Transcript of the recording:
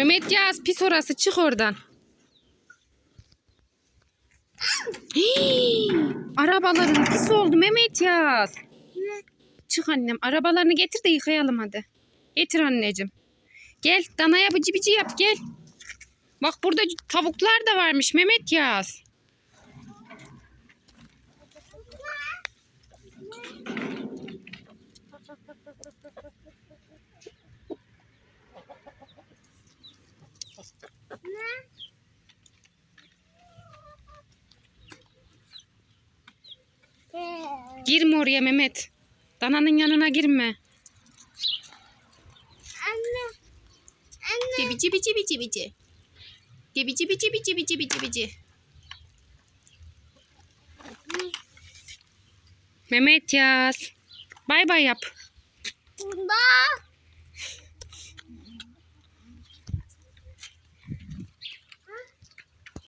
Mehmet Yaz pis orası çık oradan. Arabaların pis oldu Mehmet Yaz. Çık annem arabalarını getir de yıkayalım hadi. Getir anneciğim. Gel danaya bıcı bıcı yap gel. Bak burada tavuklar da varmış Mehmet Yaz. Girme oraya Mehmet. Dananın yanına girme. Anne. Anne. Cibi cibi cibi cibi cibi. Cibi cibi cibi cibi cibi cibi cibi. Mehmet yaz. Bay bay yap.